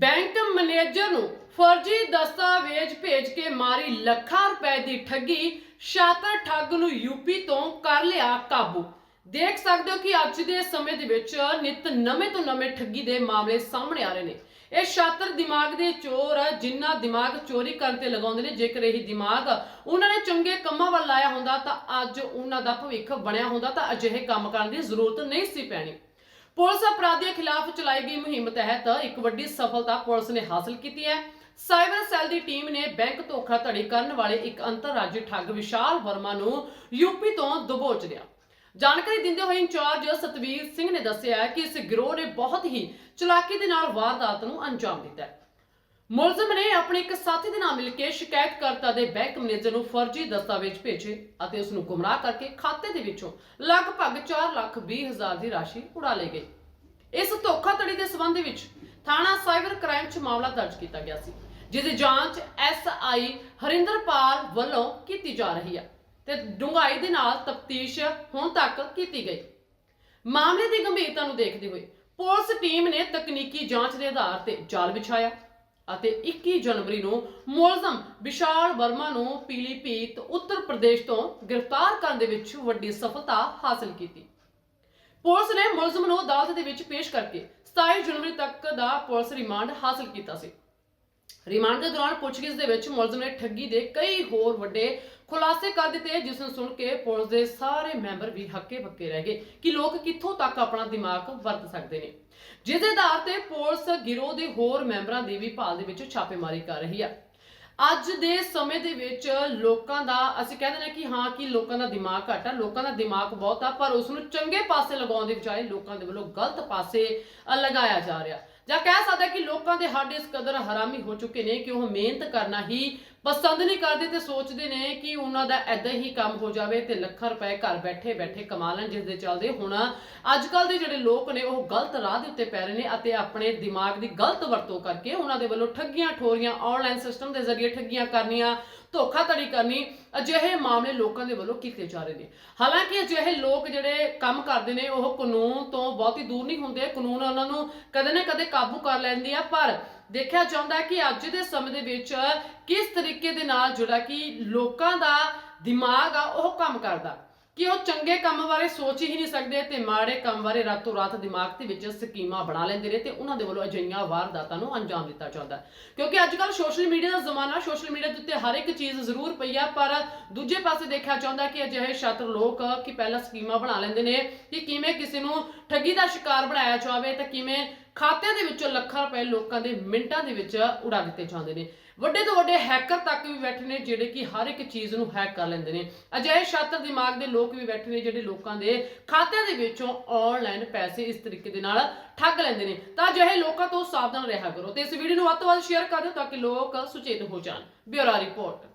Bank manager ਨੂੰ ਫਰਜ਼ੀ ਦਸਤਾਵੇਜ਼ ਭੇਜ ਕੇ ਮਾਰੀ ਲੱਖਾਂ ਰੁਪਏ ਦੀ ਠੱਗੀ ਸ਼ਾਤਰ ਠੱਗ ਨੂੰ ਯੂਪੀ ਤੋਂ ਕਰ ਲਿਆ ਕਾਬੂ। ਦੇਖ ਸਕਦੇ ਹੋ ਕਿ ਅੱਜ ਦੇ ਸਮੇਂ ਦੇ ਵਿੱਚ ਨਿਤ ਨਵੇਂ ਤੋਂ ਨਵੇਂ ਠੱਗੀ ਦੇ ਮਾਮਲੇ ਸਾਹਮਣੇ ਆ ਰਹੇ ਨੇ। ਇਹ ਸ਼ਾਤਰ ਦਿਮਾਗ ਦੇ ਚੋਰ ਜਿਨ੍ਹਾਂ ਦਿਮਾਗ ਚੋਰੀ ਕਰਨ ਤੇ ਲਗਾਉਂਦੇ ਨੇ। ਜੇਕਰ ਇਹ ਦਿਮਾਗ ਉਹਨਾਂ ਨੇ ਚੰਗੇ ਕੰਮਾਂ ਵੱਲ ਲਾਇਆ ਹੁੰਦਾ ਤਾਂ ਅੱਜ ਉਹਨਾਂ ਦਾ ਭਵਿੱਖ ਬਣਿਆ ਹੁੰਦਾ ਤਾਂ ਅਜਿਹੇ ਕੰਮ ਕਰਨ ਦੀ ਜ਼ਰੂਰਤ ਨਹੀਂ ਸੀ ਪੈਣੀ। ਪੁਲਿਸ ਅਪਰਾਧੀਆਂ ਖਿਲਾਫ ਚਲਾਈ ਗਈ ਮੁਹਿੰਮ ਤਹਿਤ ਇੱਕ ਵੱਡੀ ਸਫਲਤਾ ਪੁਲਿਸ ਨੇ ਹਾਸਲ ਕੀਤੀ ਹੈ। ਸਾਈਬਰ ਸੈੱਲ ਦੀ ਟੀਮ ਨੇ ਬੈਂਕ ਧੋਖਾਧੜੀ ਕਰਨ ਵਾਲੇ ਇੱਕ ਅੰਤਰਰਾਜੀ ਠੱਗ ਵਿਸ਼ਾਲ ਵਰਮਾ ਨੂੰ ਯੂਪੀ ਤੋਂ ਦਬੋਚ ਲਿਆ। ਜਾਣਕਾਰੀ ਦਿੰਦੇ ਹੋਏ ਇੰਚਾਰਜ ਸਤਵੀਰ ਸਿੰਘ ਨੇ ਦੱਸਿਆ ਕਿ ਇਸ ਗਿਰੋਹ ਨੇ ਬਹੁਤ ਹੀ ਚਲਾਕੀ ਦੇ ਨਾਲ ਵਾਰਦਾਤ ਨੂੰ ਅੰਜਾਮ ਦਿੱਤਾ ਹੈ। ਮੁਲਜ਼ਮ ਨੇ ਆਪਣੇ ਇੱਕ ਸਾਥੀ ਦੇ ਨਾਲ ਮਿਲ ਕੇ ਸ਼ਿਕਾਇਤਕਰਤਾ ਦੇ ਬੈਂਕ ਮੈਨੇਜਰ ਨੂੰ ਫਰਜ਼ੀ ਦਸਤਾਵੇਜ਼ ਭੇਜੇ ਅਤੇ ਉਸ ਨੂੰ ਗੁੰਮਰਾਹ ਕਰਕੇ ਖਾਤੇ ਦੇ ਵਿੱਚੋਂ ਲਗਭਗ 4 ਲੱਖ 20 ਹਜ਼ਾਰ ਦੀ ਰਾਸ਼ੀ ਉਡਾ ਲਈ ਗਈ। ਇਸ ਧੋਖਾਧੜੀ ਦੇ ਸੰਬੰਧ ਵਿੱਚ ਥਾਣਾ ਸਾਈਬਰ ਕ੍ਰਾਈਮ 'ਚ ਮਾਮਲਾ ਦਰਜ ਕੀਤਾ ਗਿਆ ਸੀ ਜਿਸ ਦੀ ਜਾਂਚ ਐਸਆਈ ਹਰਿੰਦਰਪਾਲ ਵੱਲੋਂ ਕੀਤੀ ਜਾ ਰਹੀ ਹੈ ਤੇ ਡੂੰਘਾਈ ਦੇ ਨਾਲ ਤਫਤੀਸ਼ ਹੁਣ ਤੱਕ ਕੀਤੀ ਗਈ। ਮਾਮਲੇ ਦੀ ਗੰਭੀਰਤਾ ਨੂੰ ਦੇਖਦੇ ਹੋਏ ਪੁਲਿਸ ਟੀਮ ਨੇ ਤਕਨੀਕੀ ਜਾਂਚ ਦੇ ਆਧਾਰ ਤੇ ਜਾਲ ਵਿਛਾਇਆ। ਅਤੇ 21 ਜਨਵਰੀ ਨੂੰ ਮੁਲਜ਼ਮ ਵਿਸ਼ਾਲ ਵਰਮਾ ਨੂੰ ਪੀਲੀਭੀਤ ਉੱਤਰ ਪ੍ਰਦੇਸ਼ ਤੋਂ ਗ੍ਰਿਫਤਾਰ ਕਰਨ ਦੇ ਵਿੱਚ ਵੱਡੀ ਸਫਲਤਾ ਹਾਸਲ ਕੀਤੀ। ਪੁਲਿਸ ਨੇ ਮੁਲਜ਼ਮ ਨੂੰ ਅਦਾਲਤ ਦੇ ਵਿੱਚ ਪੇਸ਼ ਕਰਕੇ 27 ਜਨਵਰੀ ਤੱਕ ਦਾ ਪੁਲਿਸ ਰਿਮਾਂਡ ਹਾਸਲ ਕੀਤਾ ਸੀ। ਰਿਮਾਂਡ ਦੇ ਦੌਰਾਨ ਪੁੱਛਗਿੱਛ ਦੇ ਵਿੱਚ ਮੁਲਜ਼ਮ ਨੇ ਠੱਗੀ ਦੇ ਕਈ ਹੋਰ ਵੱਡੇ ਖੁਲਾਸੇ ਕਰ ਦਿੱਤੇ, ਜਿਸ ਨੂੰ ਸੁਣ ਕੇ ਪੁਲਿਸ ਦੇ ਸਾਰੇ ਮੈਂਬਰ ਵੀ ਹੱਕੇ ਬੱਕੇ ਰਹਿ ਗਏ ਕਿ ਲੋਕ ਕਿੱਥੋਂ ਤੱਕ ਆਪਣਾ ਦਿਮਾਗ ਵਰਤ ਸਕਦੇ ਨੇ। ਜਿਸ ਦੇ ਆਧਾਰ ਤੇ ਪੁਲਿਸ ਗਿਰੋਹ ਦੇ ਹੋਰ ਮੈਂਬਰਾਂ ਦੀ ਵੀ ਭਾਲ ਦੇ ਵਿੱਚ ਛਾਪੇਮਾਰੀ ਕਰ ਰਹੀ ਹੈ ਅੱਜ ਦੇ ਸਮੇਂ ਦੇ ਵਿੱਚ ਲੋਕਾਂ ਦਾ, ਅਸੀਂ ਕਹਿੰਦੇ ਨੇ ਕਿ ਹਾਂ ਕਿ ਲੋਕਾਂ ਦਾ ਦਿਮਾਗ ਘੱਟ ਆ, ਲੋਕਾਂ ਦਾ ਦਿਮਾਗ ਬਹੁਤ ਆ, ਪਰ ਉਸ ਨੂੰ ਚੰਗੇ ਪਾਸੇ ਲਗਾਉਣ ਦੇ ਬਜਾਏ ਲੋਕਾਂ ਦੇ ਵੱਲੋਂ ਗਲਤ ਪਾਸੇ ਲਗਾਇਆ ਜਾ ਰਿਹਾ। ਜਾਂ ਕਹਿ ਸਕਦਾ ਕਿ ਲੋਕਾਂ ਦੇ ਹੱਡ ਇਸ ਕਦਰ ਹਰਾਮੀ ਹੋ ਚੁੱਕੇ ਨੇ ਕਿ ਉਹ ਮਿਹਨਤ ਕਰਨਾ ਹੀ ਪਸੰਦ ਨਹੀਂ ਕਰਦੇ ਤੇ ਸੋਚਦੇ ਨੇ ਕਿ ਉਹਨਾਂ ਦਾ ਐਦਾਂ ਹੀ ਕੰਮ ਹੋ ਜਾਵੇ ਤੇ ਲੱਖਾਂ ਰੁਪਏ ਘਰ ਬੈਠੇ ਬੈਠੇ ਕਮਾ ਲੈਣ ਜਿਸ ਦੇ ਚੱਲਦੇ ਹੁਣ ਅੱਜ ਕੱਲ ਦੇ ਜਿਹੜੇ ਲੋਕ ਨੇ ਉਹ ਗਲਤ ਰਾਹ ਦੇ ਉੱਤੇ ਪੈ ਰਹੇ ਨੇ ਅਤੇ ਆਪਣੇ ਦਿਮਾਗ ਦੀ ਗਲਤ ਵਰਤੋਂ ਕਰਕੇ ਉਹਨਾਂ ਦੇ ਵੱਲੋਂ ਠੱਗੀਆਂ ਠੋਰੀਆਂ ਆਨਲਾਈਨ ਸਿਸਟਮ ਦੇ ਜ਼ਰੀਏ ਠੱਗੀਆਂ ਕਰਨੀਆਂ ਧੋਖਾਧੜੀ ਕਰਨੀ ਅਜਿਹੇ ਮਾਮਲੇ ਲੋਕਾਂ ਦੇ ਵੱਲੋਂ ਕੀਤੇ ਜਾ ਰਹੇ ਨੇ। ਹਾਲਾਂਕਿ ਅਜਿਹੇ ਲੋਕ ਜਿਹੜੇ ਕੰਮ ਕਰਦੇ ਨੇ, ਉਹ ਕਾਨੂੰਨ ਤੋਂ ਬਹੁਤੀ ਦੂਰ ਨਹੀਂ ਹੁੰਦੇ। ਕਾਨੂੰਨ ਉਹਨਾਂ ਨੂੰ ਕਦੇ ਨਾ ਕਦੇ ਕਾਬੂ ਕਰ ਲੈਂਦੇ ਆ, ਪਰ ਦੇਖਿਆ ਜਾਂਦਾ ਕਿ ਅੱਜ ਦੇ ਸਮੇਂ ਦੇ ਵਿੱਚ ਕਿਸ ਤਰੀਕੇ ਦੇ ਨਾਲ ਜਿਹੜਾ ਕਿ ਲੋਕਾਂ ਦਾ ਦਿਮਾਗ ਆ, ਉਹ ਕੰਮ ਕਰਦਾ। ਕਿ ਉਹ ਚੰਗੇ ਕੰਮ ਬਾਰੇ ਸੋਚ ਹੀ ਨਹੀਂ ਸਕਦੇ ਤੇ ਮਾੜੇ ਕੰਮ ਬਾਰੇ ਰਾਤੋਂ ਰਾਤ ਦਿਮਾਗ ਦੇ ਵਿੱਚ ਸਕੀਮਾਂ ਬਣਾ ਲੈਂਦੇ ਨੇ ਤੇ ਉਹਨਾਂ ਦੇ ਵੱਲੋਂ ਅਜਿਹੀਆਂ ਵਾਰਦਾਤਾਂ ਨੂੰ ਅੰਜਾਮ ਦਿੱਤਾ ਜਾਂਦਾ ਕਿਉਂਕਿ ਅੱਜ ਕੱਲ ਸੋਸ਼ਲ ਮੀਡੀਆ ਦਾ ਜ਼ਮਾਨਾ ਸੋਸ਼ਲ ਮੀਡੀਆ ਦੇ ਉੱਤੇ ਹਰ ਇੱਕ ਚੀਜ਼ ਜ਼ਰੂਰ ਪਈ ਆ, ਪਰ ਦੂਜੇ ਪਾਸੇ ਦੇਖਿਆ ਜਾਂਦਾ ਕਿ ਅਜਿਹੇ ਛਾਤਰ ਲੋਕ ਕਿ ਪਹਿਲਾਂ ਸਕੀਮਾਂ ਬਣਾ ਲੈਂਦੇ ਨੇ ਕਿ ਕਿਵੇਂ ਕਿਸੇ ਨੂੰ ਠੱਗੀ ਦਾ ਸ਼ਿਕਾਰ ਬਣਾਇਆ ਜਾਵੇ ਤੇ ਕਿਵੇਂ ਖਾਤਿਆਂ ਦੇ ਵਿੱਚੋਂ ਲੱਖਾਂ ਰੁਪਏ ਲੋਕਾਂ ਦੇ ਮਿੰਟਾਂ ਦੇ ਵਿੱਚ ਉਡਾ ਦਿੱਤੇ ਜਾਂਦੇ ਨੇ। ਵੱਡੇ ਤੋਂ ਵੱਡੇ ਹੈਕਰ ਤੱਕ ਵੀ ਬੈਠੇ ਨੇ ਜਿਹੜੇ ਕਿ ਹਰ ਇੱਕ ਚੀਜ਼ ਨੂੰ ਹੈਕ ਕਰ ਲੈਂਦੇ ਨੇ। ਅਜਿਹੇ ਛਾਤਰ ਦਿਮਾਗ ਦੇ ਲੋਕ ਵੀ ਬੈਠੇ ਨੇ ਜਿਹੜੇ ਲੋਕਾਂ ਦੇ ਖਾਤਿਆਂ ਦੇ ਵਿੱਚੋਂ ਆਨਲਾਈਨ ਪੈਸੇ ਇਸ ਤਰੀਕੇ ਦੇ ਨਾਲ ਠੱਗ ਲੈਂਦੇ ਨੇ। ਤਾਂ ਅਜਿਹੇ ਲੋਕਾਂ ਤੋਂ ਸਾਵਧਾਨ ਰਿਹਾ ਕਰੋ ਤੇ ਇਸ ਵੀਡੀਓ ਨੂੰ ਵੱਧ ਤੋਂ ਵੱਧ ਸ਼ੇਅਰ ਕਰ ਦਿਓ ਤਾਂ ਕਿ ਲੋਕ ਸੁਚੇਤ ਹੋ ਜਾਣ। Bureau report.